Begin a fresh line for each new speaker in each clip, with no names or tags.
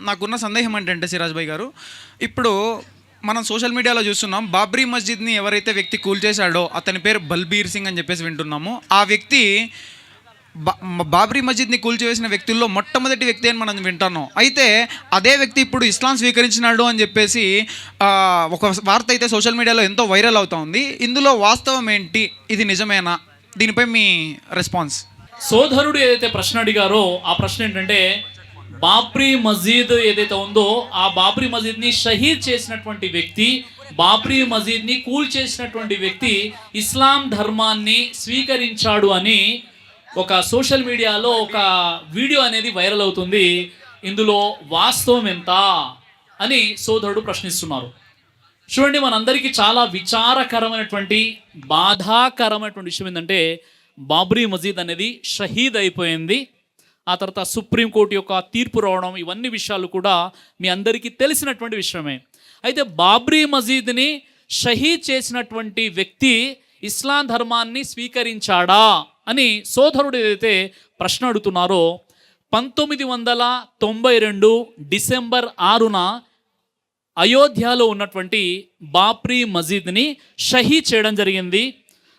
నాకున్న సందేహం ఏంటంటే సిరాజ్ భాయ్ గారు ఇప్పుడు మనం సోషల్ మీడియాలో చూస్తున్నాం బాబ్రీ మస్జిద్ని ఎవరైతే వ్యక్తి కూల్చేశాడో అతని పేరు బల్బీర్ సింగ్ అని చెప్పేసి వింటున్నాము. ఆ వ్యక్తి బా బాబ్రీ మస్జిద్ని కూల్చివేసిన వ్యక్తుల్లో మొట్టమొదటి వ్యక్తి అని మనం వింటాను అయితే అదే వ్యక్తి ఇప్పుడు ఇస్లాం స్వీకరించినాడు అని చెప్పేసి ఒక వార్త అయితే సోషల్ మీడియాలో ఎంతో వైరల్ అవుతా ఉంది. ఇందులో వాస్తవం ఏంటి? ఇది నిజమేనా? దీనిపై మీ రెస్పాన్స్.
సోదరుడు ఏదైతే ప్రశ్న అడిగారో ఆ ప్రశ్న ఏంటంటే బాబ్రీ మసీద్ ఏదైతే ఉందో ఆ బాబ్రీ మసీద్ని షహీద్ చేసినటువంటి వ్యక్తి బాబ్రీ మసీద్ని కూల్ చేసినటువంటి వ్యక్తి ఇస్లాం ధర్మాన్ని స్వీకరించాడు అని ఒక సోషల్ మీడియాలో ఒక వీడియో అనేది వైరల్ అవుతుంది. ఇందులో వాస్తవం ఎంత అని సోదరుడు ప్రశ్నిస్తున్నారు. చూడండి మనందరికీ చాలా విచారకరమైనటువంటి బాధాకరమైనటువంటి విషయం ఏంటంటే బాబ్రీ మసీద్ అనేది షహీద్ అయిపోయింది. ఆ తర్వాత సుప్రీంకోర్టు యొక్క తీర్పు రావడం ఇవన్నీ విషయాలు కూడా మీ అందరికీ తెలిసినటువంటి విషయమే. అయితే బాబ్రీ మసీద్ని షహీద్ చేసినటువంటి వ్యక్తి ఇస్లాం ధర్మాన్ని స్వీకరించాడా అని సోదరుడు ఏదైతే ప్రశ్న అడుగుతున్నారో పంతొమ్మిది వందల తొంభై రెండు డిసెంబర్ ఆరున అయోధ్యలో ఉన్నటువంటి బాప్రీ మసీద్ని షహీద్ చేయడం జరిగింది.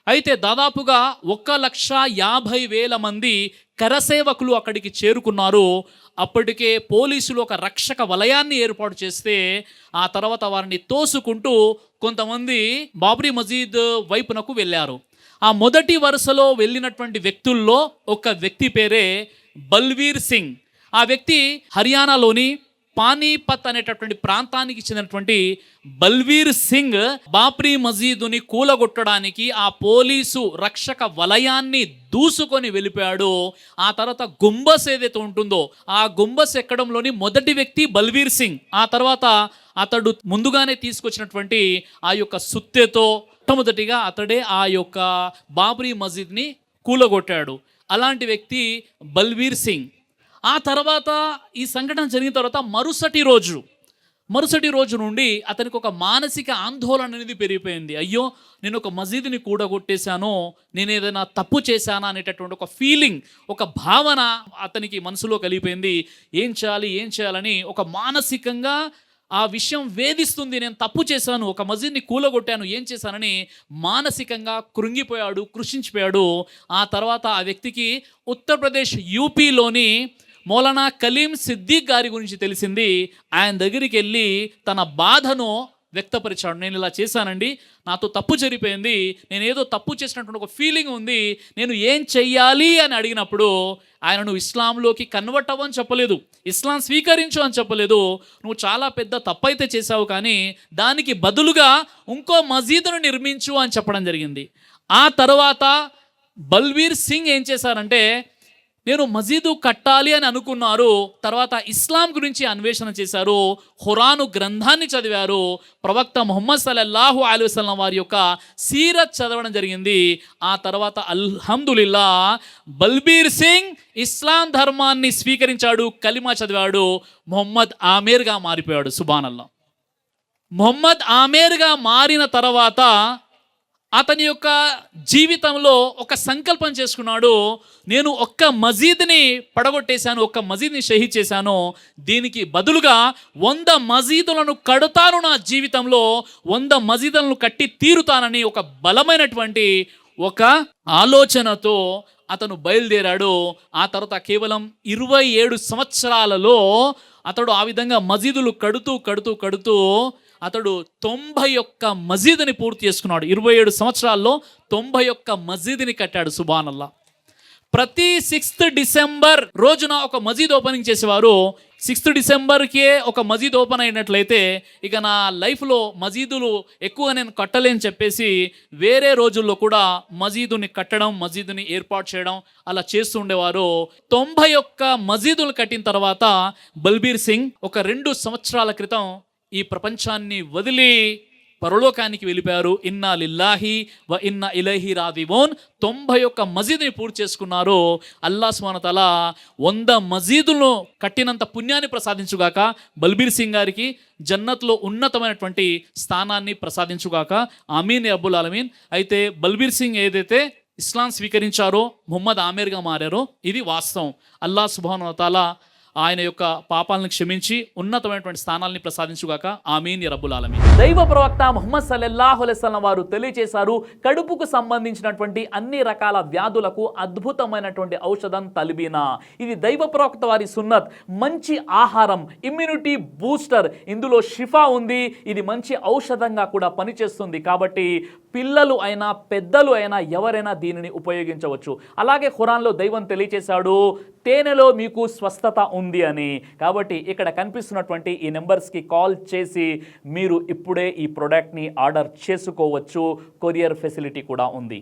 అయితే దాదాపుగా ఒక్క లక్ష యాభై వేల మంది కరసేవకులు అక్కడికి చేరుకున్నారు. అప్పటికే పోలీసులు ఒక రక్షక వలయాన్ని ఏర్పాటు చేస్తే ఆ తర్వాత వారిని తోసుకుంటూ కొంతమంది బాబ్రీ మజీద్ వైపునకు వెళ్ళారు. ఆ మొదటి వరుసలో వెళ్ళినటువంటి వ్యక్తుల్లో ఒక వ్యక్తి పేరే బల్వీర్ సింగ్. ఆ వ్యక్తి హర్యానాలోని పానీపత్ అనేటటువంటి ప్రాంతానికి చెందినటువంటి బల్వీర్ సింగ్ బాబ్రీ మజీదుని కూలగొట్టడానికి ఆ పోలీసు రక్షక వలయాన్ని దూసుకొని వెళ్ళిపోయాడు. ఆ తర్వాత గుంబస్ ఏదైతే ఉంటుందో ఆ గుంబస్ ఎక్కడంలోని మొదటి వ్యక్తి బల్వీర్ సింగ్. ఆ తర్వాత అతడు ముందుగానే తీసుకొచ్చినటువంటి ఆ యొక్క సుత్తెతో మొట్టమొదటిగా అతడే ఆ యొక్క బాబ్రీ మసీద్ని కూలగొట్టాడు. అలాంటి వ్యక్తి బల్వీర్ సింగ్. ఆ తర్వాత ఈ సంఘటన జరిగిన తర్వాత మరుసటి రోజు మరుసటి రోజు నుండి అతనికి ఒక మానసిక ఆందోళన అనేది పెరిగిపోయింది. అయ్యో నేను ఒక మసీదుని కూడగొట్టేశాను నేను ఏదైనా తప్పు చేశానా అనేటటువంటి ఒక ఫీలింగ్ ఒక భావన అతనికి మనసులో కలిగిపోయింది. ఏం చేయాలి ఏం చేయాలని ఒక మానసికంగా ఆ విషయం వేధిస్తుంది. నేను తప్పు చేశాను ఒక మసీద్ని కూలగొట్టాను ఏం చేశానని మానసికంగా కృంగిపోయాడు కృషించిపోయాడు. ఆ తర్వాత ఆ వ్యక్తికి ఉత్తరప్రదేశ్ యూపీలోని మౌలానా కలీం సిద్దిక్ గారి గురించి తెలిసింది. ఆయన దగ్గరికి వెళ్ళి తన బాధను వ్యక్తపరిచాడు. నేను ఇలా చేశానండి. నాతో తప్పు జరిగిపోయింది. నేను ఏదో తప్పు చేసినటువంటి ఒక ఫీలింగ్ ఉంది. నేను ఏం చెయ్యాలి అని అడిగినప్పుడు ఆయన నువ్వు ఇస్లాంలోకి కన్వర్ట్ అవ్వని చెప్పలేదు. ఇస్లాం స్వీకరించు అని చెప్పలేదు. నువ్వు చాలా పెద్ద తప్పు అయితే చేశావు కానీ దానికి బదులుగా ఇంకో మసీదును నిర్మించు అని చెప్పడం జరిగింది. ఆ తర్వాత బల్వీర్ సింగ్ ఏం చేశారంటే నేను మజీదు కట్టాలి అని అనుకున్నారు తర్వాత ఇస్లాం గురించి అన్వేషణ చేశారు ఖురాను గ్రంథాన్ని చదివారు ప్రవక్త ముహమ్మద్ సలల్లాహు అలైహి వారి యొక్క సీరత్ చదవడం జరిగింది. ఆ తర్వాత అల్హమ్దులిల్లా బల్బీర్ సింగ్ ఇస్లాం ధర్మాన్ని స్వీకరించాడు కలిమా చదివాడు మొహమ్మద్ ఆమేర్గా మారిపోయాడు సుబానల్లా మొహమ్మద్ ఆమేర్గా మారిన తర్వాత అతని యొక్క జీవితంలో ఒక సంకల్పం చేసుకున్నాడు నేను ఒక్క మజీద్ని పడగొట్టేశాను ఒక్క మజీద్ని షహీద్ చేశాను దీనికి బదులుగా వంద మజీదులను కడతాను నా జీవితంలో వంద మజీదులను కట్టి తీరుతానని ఒక బలమైనటువంటి ఒక ఆలోచనతో అతను బయలుదేరాడు. ఆ తర్వాత కేవలం ఇరవై ఏడు సంవత్సరాలలో అతడు ఆ విధంగా మజీదులు కడుతూ కడుతూ కడుతూ అతడు తొంభై ఒక్క మసీదుని పూర్తి చేసుకున్నాడు. ఇరవై ఏడు సంవత్సరాల్లో తొంభై ఒక్క మసీదుని కట్టాడు సుబానల్లా ప్రతి సిక్స్త్ డిసెంబర్ రోజున ఒక మజీద్ ఓపెనింగ్ చేసేవారు. సిక్స్త్ డిసెంబర్కే ఒక మజీద్ ఓపెన్ అయినట్లయితే ఇక నా లైఫ్లో మజీదులు ఎక్కువ నేను కట్టలేని చెప్పేసి వేరే రోజుల్లో కూడా మజీదుని కట్టడం మసీదుని ఏర్పాటు చేయడం అలా చేస్తూ ఉండేవారు. తొంభై ఒక్క మసీదులు కట్టిన తర్వాత బల్బీర్ సింగ్ ఒక రెండు సంవత్సరాల క్రితం ఈ ప్రపంచాన్ని వదిలి పరలోకానికి వెళ్ళిపోయారు. ఇన్నా లిల్లాహి వ ఇన్నా ఇలహి రాదివోన్ తొంభై ఒక్క మసీదుని పూర్తి చేసుకున్నారు. అల్లా సుమానతల వంద మసీదులను కట్టినంత పుణ్యాన్ని ప్రసాదించుగాక బల్బీర్ సింగ్ గారికి జన్నత్లో ఉన్నతమైనటువంటి స్థానాన్ని ప్రసాదించుగాక ఆమీన్ అబ్బుల్ అలమీన్ అయితే బల్బీర్ సింగ్ ఏదైతే ఇస్లాం స్వీకరించారో ముహమ్మద్ ఆమీర్గా మారారో ఇది వాస్తవం. అల్లా తాలా ఆయన యొక్క పాపాలను క్షమించి ఉన్నతమైనటువంటి స్థానాల్ని ప్రసాదించుగాక. ఆమీన్. రబ్బుల్ ఆలమీ దైవ ప్రవక్త ముహమ్మద్ సల్లల్లాహు అలైస్లం వారు తెలియజేశారు కడుపుకు సంబంధించినటువంటి అన్ని రకాల వ్యాధులకు అద్భుతమైనటువంటి ఔషధం తలిబీనా. ఇది దైవ ప్రవక్త వారి సున్నత్. మంచి ఆహారం ఇమ్యూనిటీ బూస్టర్ ఇందులో షిఫా ఉంది. ఇది మంచి ఔషధంగా కూడా పనిచేస్తుంది. కాబట్టి పిల్లలు అయినా పెద్దలు అయినా ఎవరైనా దీనిని ఉపయోగించవచ్చు. అలాగే ఖురాన్లో దైవం తెలియచేశాడు తేనెలో మీకు స్వస్థత ఉంది అని. కాబట్టి ఇక్కడ కనిపిస్తున్నటువంటి ఈ నెంబర్స్కి కాల్ చేసి మీరు ఇప్పుడే ఈ ప్రోడక్ట్ని ఆర్డర్ చేసుకోవచ్చు. కొరియర్ ఫెసిలిటీ కూడా ఉంది.